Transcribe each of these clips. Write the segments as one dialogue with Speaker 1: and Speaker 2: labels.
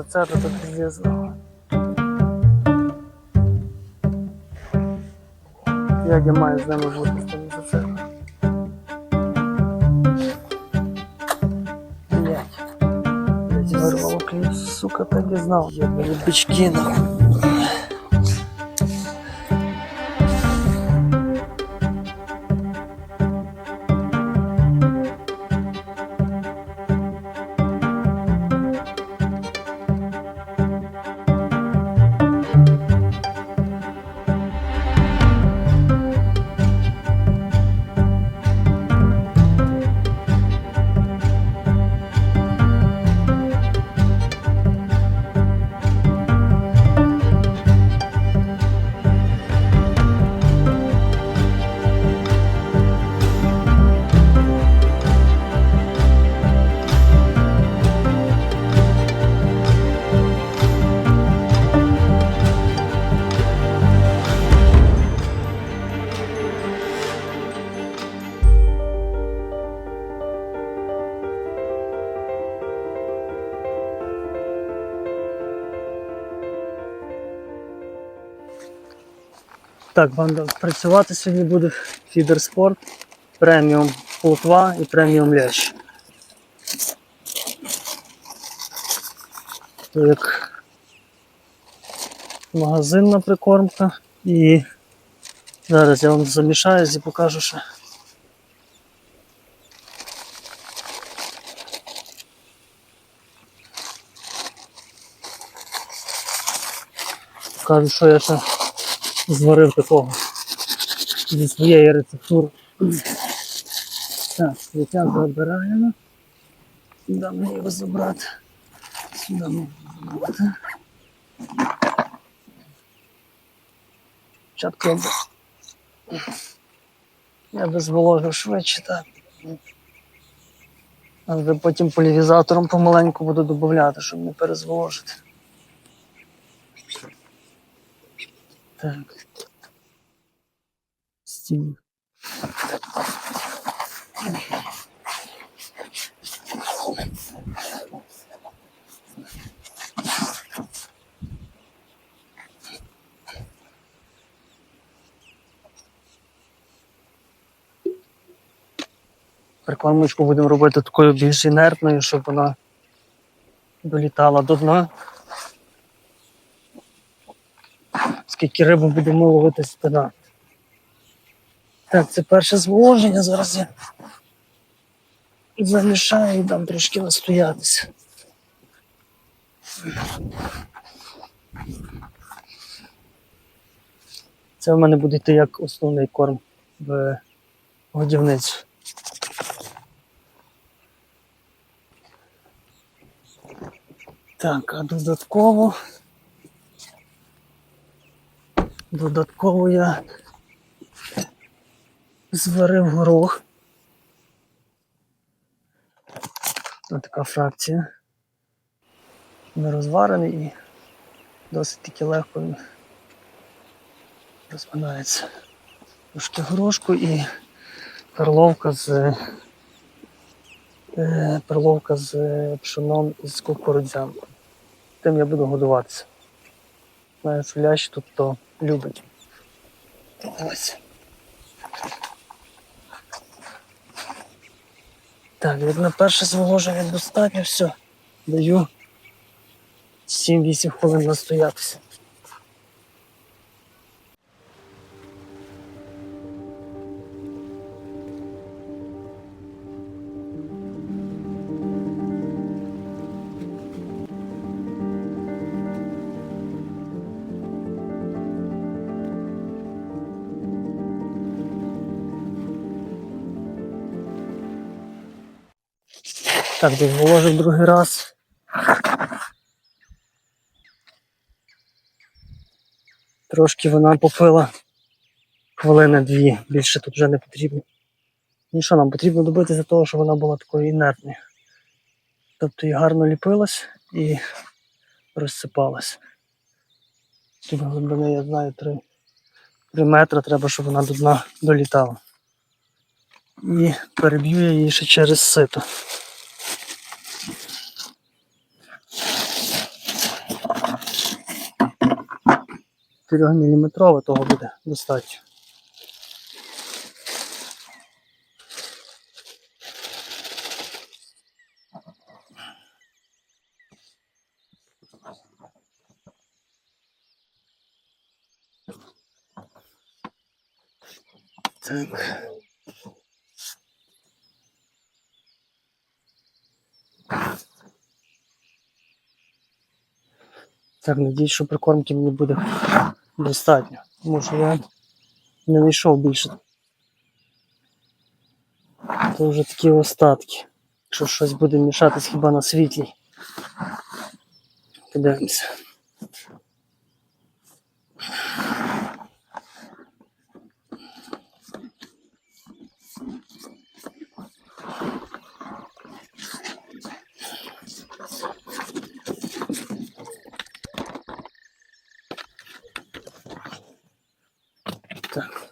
Speaker 1: за це, то піздець. Як я маю з ними бути з тим за це? Блять. Вирвало кліп, сука, так і знав. Мені бички нахуй. Так, банда, працювати сьогодні буде фідерспорт, преміум плотва і преміум лящ. Як магазинна прикормка і зараз я вам замішаю і покажу ще. Покажу, що я ще зварив такого зі своєї рецептури. Так, світяк забираємо. Сюди його забрати. Сюди його забрати. Спочатку я, би швидше, так. А вже потім полівізатором помаленьку буду додати, щоб не перезволожити. Так. Стіл. Прикормочку будемо робити такою більш інертною, щоб вона долітала до дна. Скільки риби будемо ловити спина. Так, це перше зволоження. Зараз я замішаю і дам трошки настоятися. Це в мене буде йти як основний корм в годівницю. Так, а додатково. Додатково я зварив горох. Ось така фракція. Не розварений і досить таки легко він розминається. Трошки горошку і перловка з е, перловка з пшоном і з кукурудзями. Тим я буду годуватися. Що лящ тут то любить. Ось. Так, як на перше зволоження достатньо, все. Даю 7-8 хвилин настоятися. Так, десь вложив другий раз. Трошки вона попила хвилини дві, більше тут вже не потрібно. І що нам потрібно добитися того, щоб вона була такою інертною. Тобто і гарно ліпилась і розсипалась. Тут глибини, я знаю, 3, 3 метри треба, щоб вона до дна долітала. І переб'ю я її ще через сито. 4 мм того буде достатньо. Так. Так, надіюсь, що прикормки мені буде достатньо. Тому що я не знайшов більше. Це вже такі остатки. Якщо щось буде мішатись хіба на світлі. Подивимося. Так.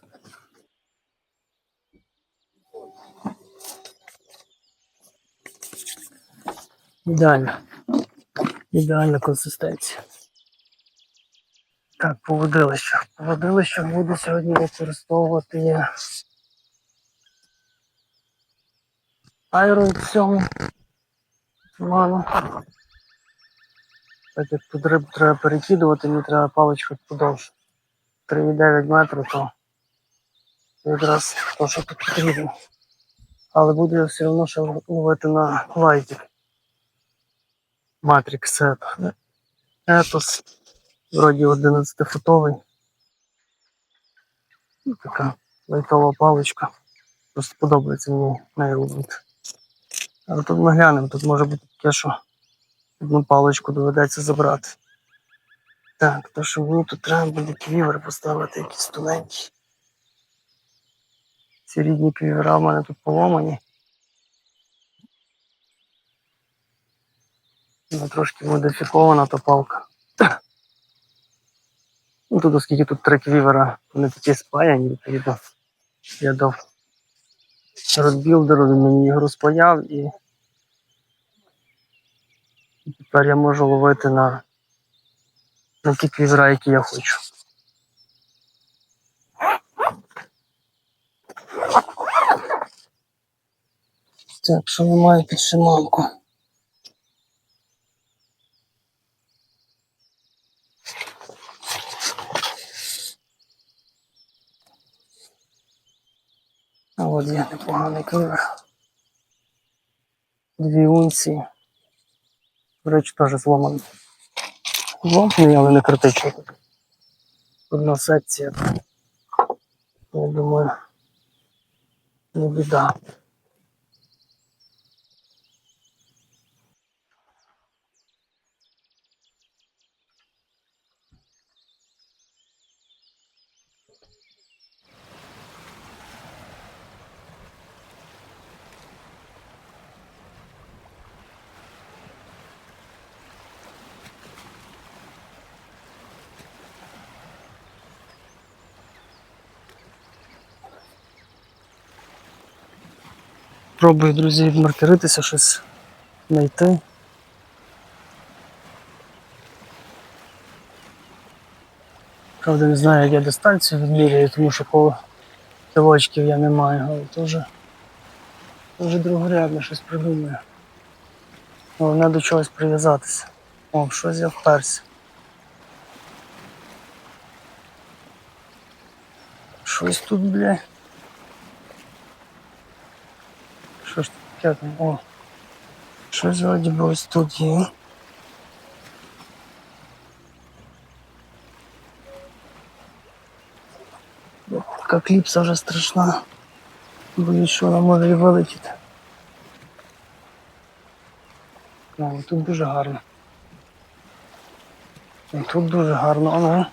Speaker 1: Ідеально. Ідеальна консистенція. Так, по водилищах. По буду сьогодні використовувати я Iron 7 ману. Так як тут треба перекидувати, мені треба паличка подовше. 3,9 метрів, то якраз то, що тут потрібно. Але буду я все одно ще ловити на лайтик. Set. Етос. Вроді 11-футовий. Ну, Така лайтова паличка. Просто подобається мені ловити. Але тут ми глянемо, тут може бути таке, що одну паличку доведеться забрати. Так, то що мені тут треба буде квівер поставити якийсь тоненький. Ці рідні квівера в мене тут поломані. Вона трошки модифікована та палка. Ну тут, оскільки тут три квівера, вони такі спаяні, відповідно. Я дав розбілдеру, він мені їх розпаяв і тепер я можу ловити на, на ті квівера, які я хочу. Так, що немає підшиманку. А от є непоганий квівер. Дві унції. До речі, теж зломаний. Зломаний, але не критичний. Одна секція. Я думаю, не біда. Пробую, друзі, відмаркеритися, щось знайти. Правда, не знаю, як я дистанцію відміряю, тому що коло кілочків я не маю, але теж, теж другорядно щось придумаю. Головне до чогось прив'язатися. О, щось я вперся. Щось тут, бля. Що ж таке? О. Щось вроді би тут є. Така кліпса вже страшна. Боюсь, що вона може і вилетіти. О, тут дуже гарно. Тут дуже гарно, ага.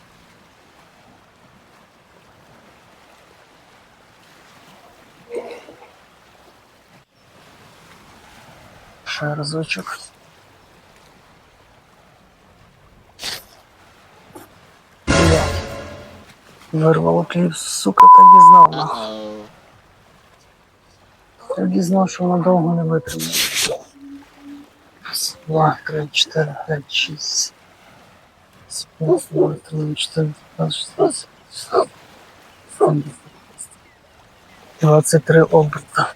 Speaker 1: Ще разочок. Блядь. Вирвало кліп, сука, так і знав. нахуй. Так і знав, що вона довго не витримає. Раз, Два, три, чотири, п'ять, шість, 23 оберта.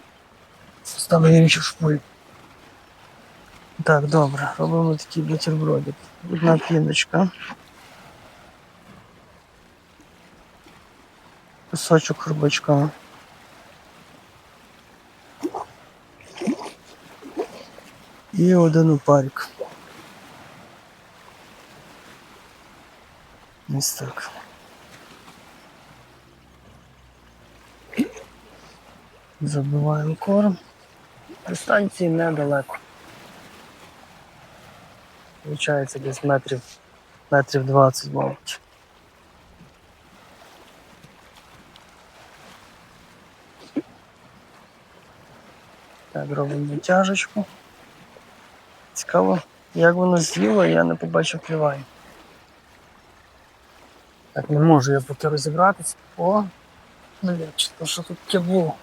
Speaker 1: Ставлю інші шпуль. Так, добре, робимо такий бутербродик. Одна піночка. Кусочок хробачка. І один упарик. Ось так. Забиваємо корм. Дистанції недалеко. Получається десь метрів, метрів 20, мабуть. Так, робимо тяжечку. Цікаво, як воно з'їло, я не побачив клювань. Так, не можу я поки розібратися. О, блядь, чи то що тут таке було?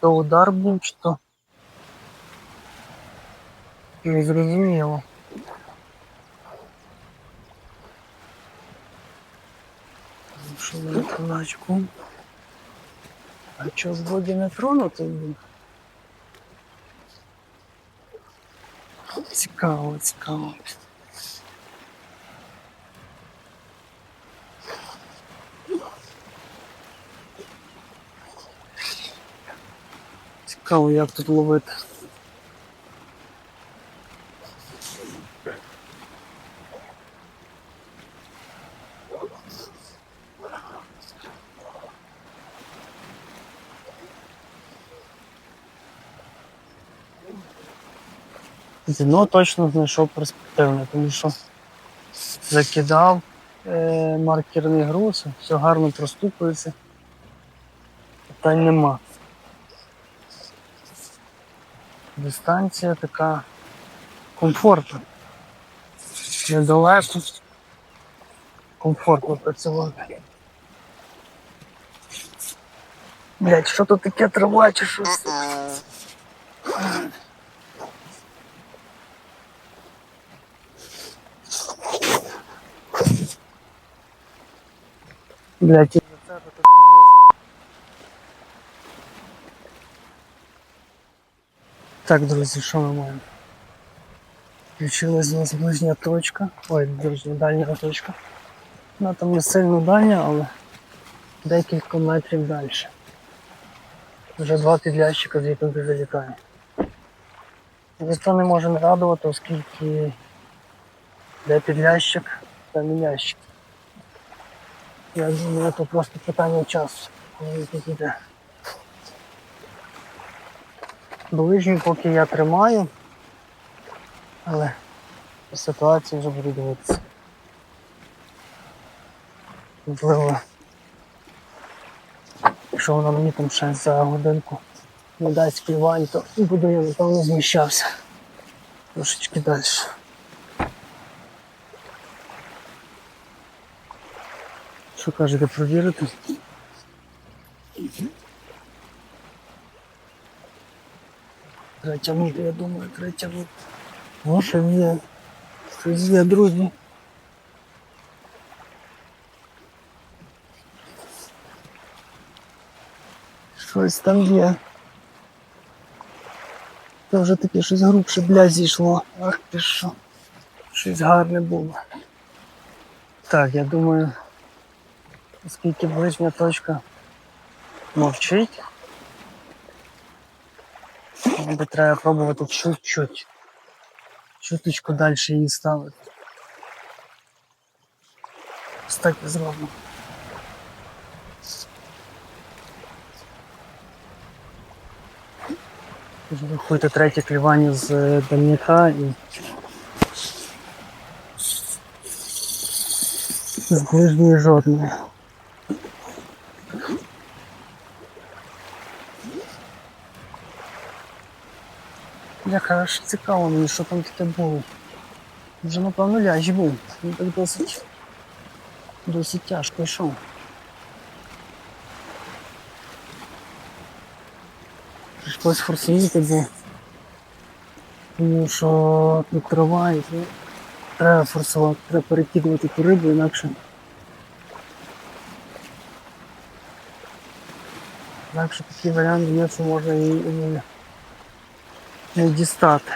Speaker 1: То удар був, чи то. Не зрозуміло. Що мене? А що з не тронути? був? Цікаво, цікаво. Цікаво, як тут ловити. Дно точно знайшов перспективне, тому що закидав е, маркерний груз, все гарно простукується. Питань нема. Дистанція така комфортна. Недалеко. Комфортно працювати. Блять, що тут таке трава чи щось? Блять, і за це тут Так, друзі, що ми маємо? Включилась у нас ближня точка. Ой, ближня дальня точка. Вона там не сильно дальня, але декілька метрів далі. Вже два підлящика звідти залітає. Ніхто не може не радувати, оскільки де підлящик, там і ящик. Я думаю, це просто питання часу, коли він поки я тримаю, але по ситуації вже буду. Можливо, якщо вона мені там ще за годинку не дасть клювань, то буду я напевно зміщався трошечки далі. Що кажете, провірити? Треба тягнути, я думаю, треба тягнути. О, що є. Що є, друзі. Щось там є. Це вже таке щось грубше, блядь, зійшло. Ах ти що. Щось гарне було. Так, я думаю, оскільки ближня точка мовчить, мабуть, треба пробувати чуть-чуть. Чуточку далі її ставити. Ось так і зробимо. Рахуйте третє клювання з е, дальняка і з ближньої жодної. Яка аж цікаво мені, що там таке було. Вже напевно ляж був. Він так досить досить тяжко йшов. Прийшлось форсувати, бо тому що тут трава і Треба форсувати, треба перекидувати ту рибу, інакше. Інакше такий варіант є, що можна і не, дістати.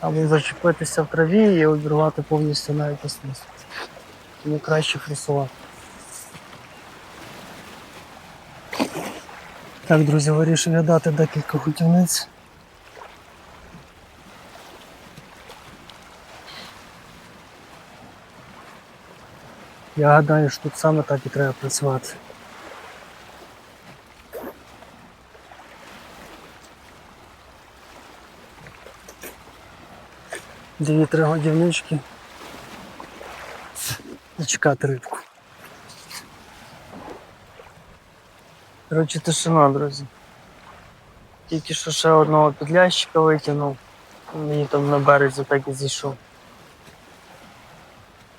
Speaker 1: Або зачепитися в траві і обірвати повністю навіть оснас. Тому краще форсувати. Так, друзі, вирішив я дати декілька гутівниць. Я гадаю, що тут саме так і треба працювати. Дві-три годівнички. Зачекати рибку. Коротше, тишина, друзі. Тільки що ще одного підлящика витягнув. Мені там на березі так і зійшов.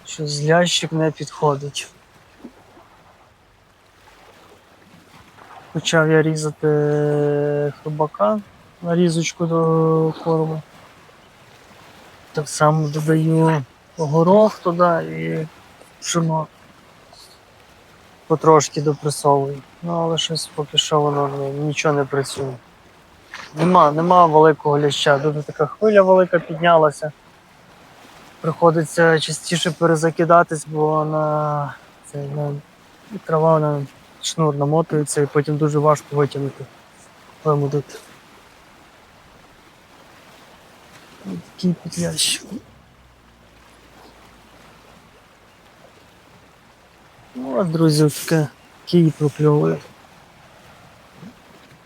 Speaker 1: Що з лящик не підходить. Почав я різати хробака на різочку до корму. Так само додаю горох туди і пшено. Потрошки допресовую. Ну, але щось поки що воно ну, нічого не працює. Нема, нема великого ляща. Дуже така хвиля велика піднялася. Приходиться частіше перезакидатись, бо на, це, на трава на шнур намотується і потім дуже важко витягнути. Вимудити. Ось Такий підлящик. Ну, от, друзі, таке кій прокльовує.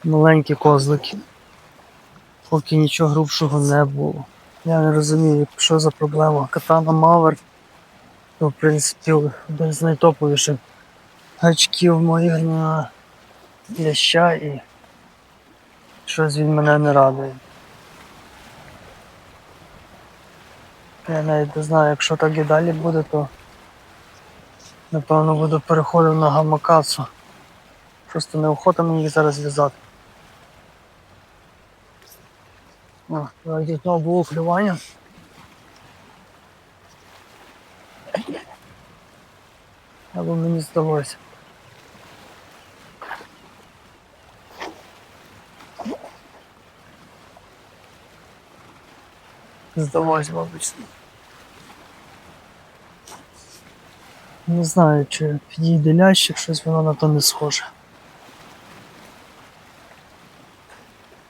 Speaker 1: Маленькі козлики. Поки нічого грубшого не було. Я не розумію, що за проблема. Катана Мавер, то в принципі один з найтоповіших гачків моїх на ляща і щось він мене не радує. Я навіть не знаю, якщо так і далі буде, то напевно буду переходити на гамакацу. Просто неохота мені зараз в'язати. Давайте знову було клювання. Або мені здалося. Здалось, мабуть. Не знаю, чи підійде лящик, щось воно на то не схоже.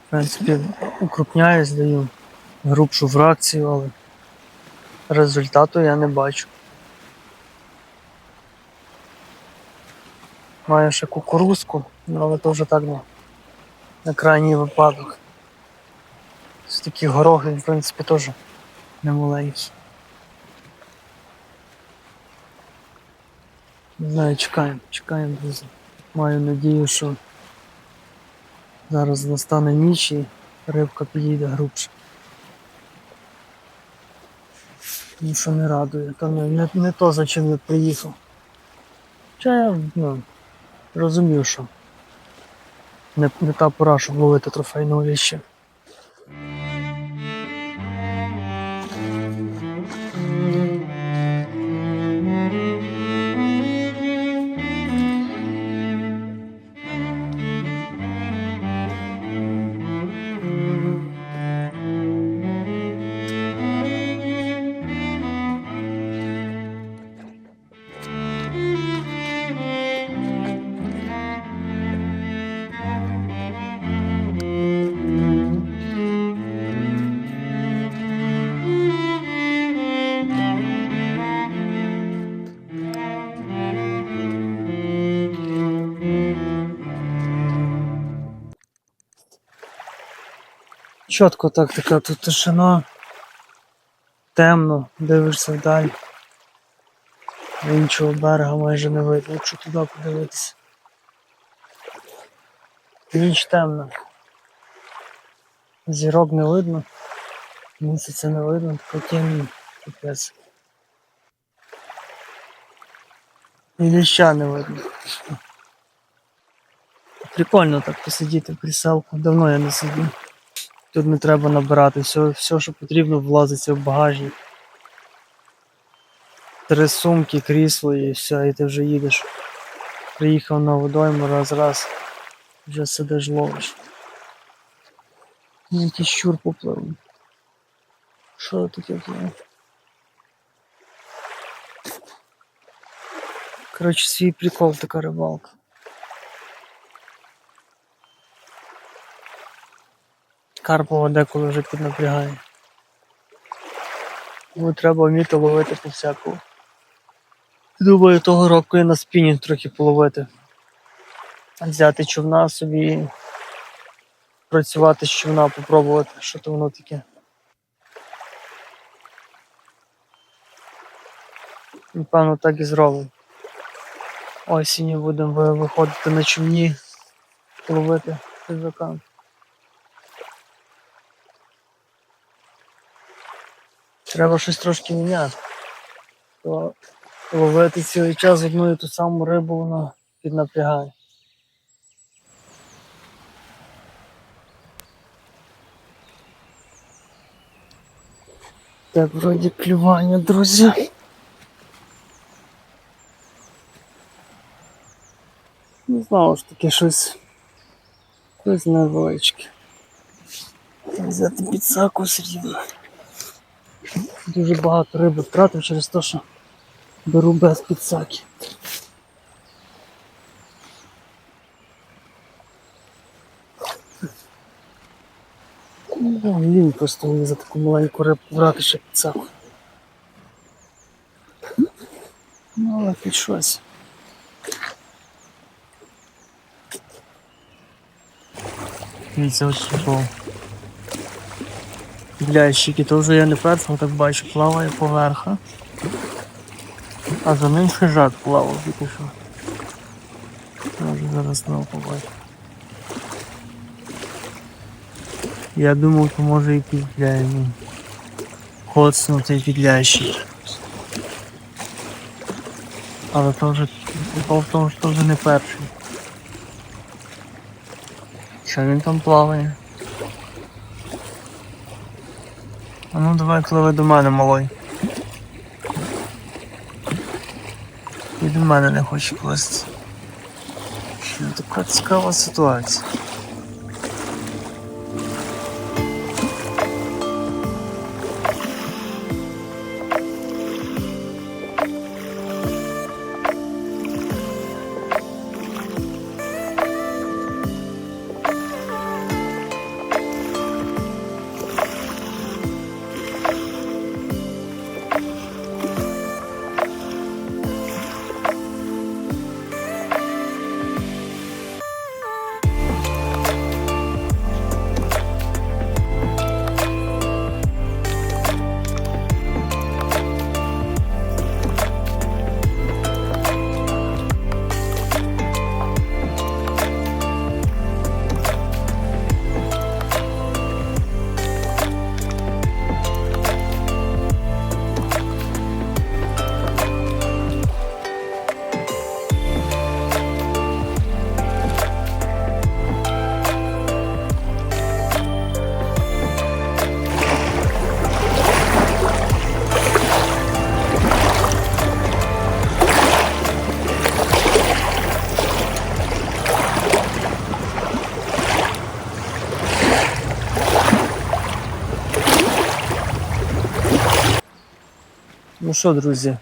Speaker 1: В принципі, укрупняю, здаю грубшу фракцію, але результату я не бачу. Маю ще кукурузку, але то вже так на, на крайній випадок. Такі горохи, в принципі, теж не немаленькі. Не знаю, чекаємо, чекаємо, друзі. Маю надію, що зараз настане ніч і рибка підійде грубше. Тому що не радує, то не, не, не то, за чим я приїхав. Хоча я ну, розумів, що не, не та пора, щоб ловити трофейного віща. Чітко так така тут тишина. Темно, дивишся вдаль. Іншого берега майже не видно, якщо туди подивитися. Ніч темна. Зірок не видно. Місяця не видно, таке темно. Капець. І ліща не видно. Прикольно так посидіти в кріселку. Давно я не сидів. Тут не треба набирати, все, все що потрібно, влазиться в багажник. три сумки, крісло і все, і ти вже їдеш. Приїхав на водойму раз раз. Вже сидиш ловиш. Ну, Якийсь щур поплив. Що таке було? Коротше, свій прикол така рибалка. Карпова деколи вже піднапрягає. Ну, треба вміти ловити по всякому. Думаю, того року і на спінінг трохи половити. Взяти човна собі, працювати з човна, попробувати, що то воно таке. Напевно, так і зробимо. Осінню будемо виходити на човні, ловити хижака. Треба щось трошки міняти. То ловити цілий час одну і ту саму рибу, воно піднапрягає. Так, вроді клювання, друзі. Ну, знову ж таки, щось. Щось невеличке. Взяти підсаку срібно. Дуже багато риби втратив через те, що беру без підсаки. Ну, Лінь просто мені за таку маленьку рибку брати ще підсаку. Ну, але під щось. Дивіться, ось чого. Підлящики, то вже я не першого так бачу, плаває поверха. А за ним хижак плавав тільки що. Може зараз знову побачу. Я думав, то може і підляє, ну. Коцнутий підлящик. Але то вже в тому, що то вже не перший. Що він там плаває? А ну давай пливи до мене, малой. І до мене не хоче плисти. Така цікава ситуація. Що, друзі?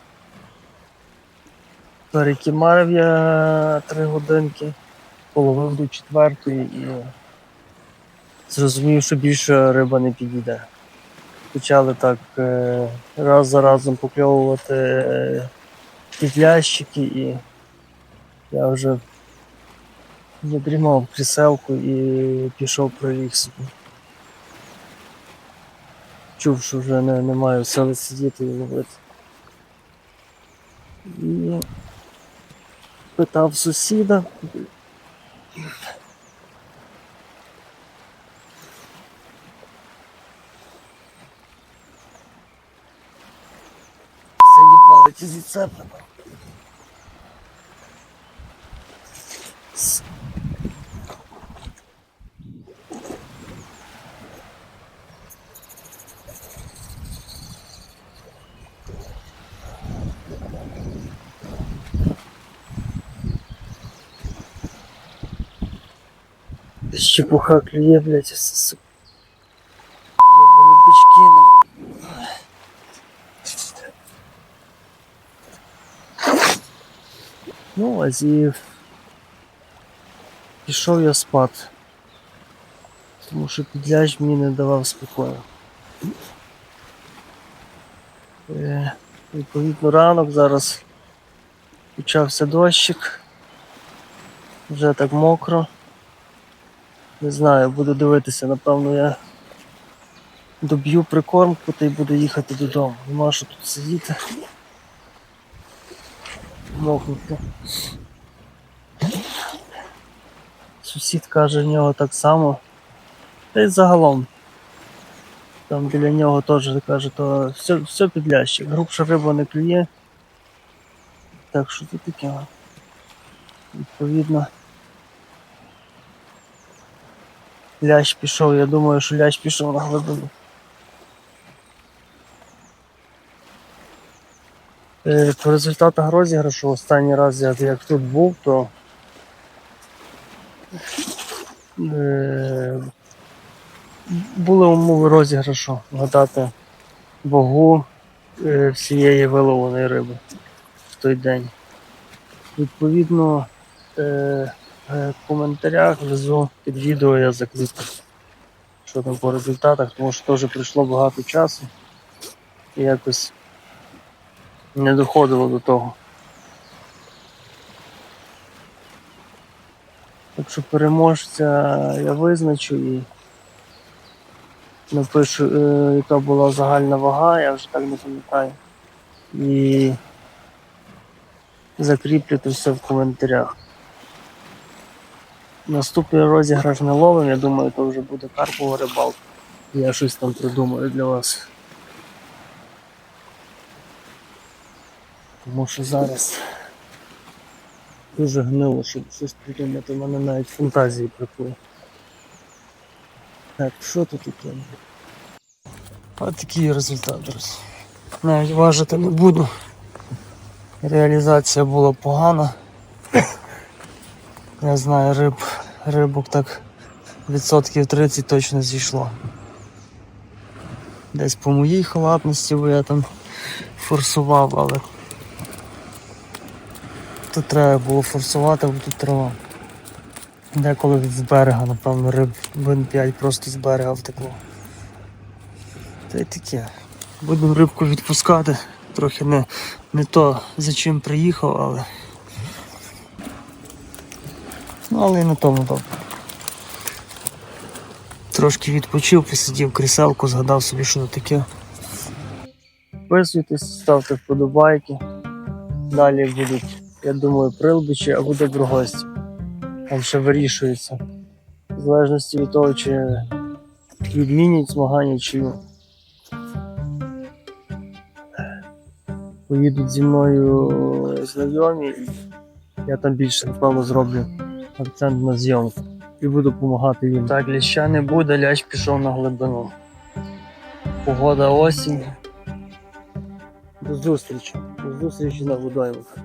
Speaker 1: Перекімарив я три годинки, половив до четвертої і зрозумів, що більше риба не підійде. Почали так е, раз за разом покльовувати е, підлящики і я вже задрімав кріселку і пішов приліг собі. Чув, що вже не, не маю сили сидіти і ловити. І питав сусіда. Заїбали ті зіцепи. Щепуха клює, блядь, все. Бички, нахуй. Ну, і пішов я спати. Тому що підляж мені не давав спокою. Е, відповідно, ранок зараз почався дощик. Вже так мокро. Не знаю, буду дивитися, напевно, я доб'ю прикормку та й буду їхати додому. Нема що тут сидіти. Мокнути. Сусід каже, в нього так само. Та й загалом. Там біля нього теж каже, то все, все підлящик. Грубша риба не клює. Так що це таке. Відповідно. Лящ пішов, я думаю, що лящ пішов на глибину. Е, По результатах розіграшу останній раз, як, як тут був, то е, були умови розіграшу гадати вагу е, всієї виловленої риби в той день. Відповідно, в коментарях внизу під відео я закликав, що там по результатах, тому що теж пройшло багато часу і якось не доходило до того. Так що переможця я визначу і напишу, е, яка була загальна вага, я вже так не пам'ятаю. І закріплю це все в коментарях. Наступний розіграш не ловим, я думаю, то вже буде карпова рибалка. Я щось там придумаю для вас. Тому що зараз дуже гнило, щоб щось придумати, в мене навіть фантазії приплив. Так, що тут таке? Ось такий результат, друзі. Навіть важити не буду. Реалізація була погана. Я знаю, риб, рибок так відсотків 30 точно зійшло. Десь по моїй халатності, бо я там форсував, але тут треба було форсувати, бо тут трава. Деколи з берега, напевно, риб вин 5 просто з берега втекло. Та й таке. Будемо рибку відпускати. Трохи не, не то за чим приїхав, але. Ну, але і на тому добре. Трошки відпочив, посидів кріселку, згадав собі, що таке. Підписуйтесь, ставте вподобайки. Далі будуть, я думаю, прилбичі або доброгості. Там ще вирішується. В залежності від того, чи відмінять змагання, чи. Поїдуть зі мною знайомі, я там більше, напевно, зроблю акцент на зйомку. І буду допомагати їм. Так, ліща не буде, лящ пішов на глибину. Погода осінь. До зустрічі. До зустрічі на водоймах.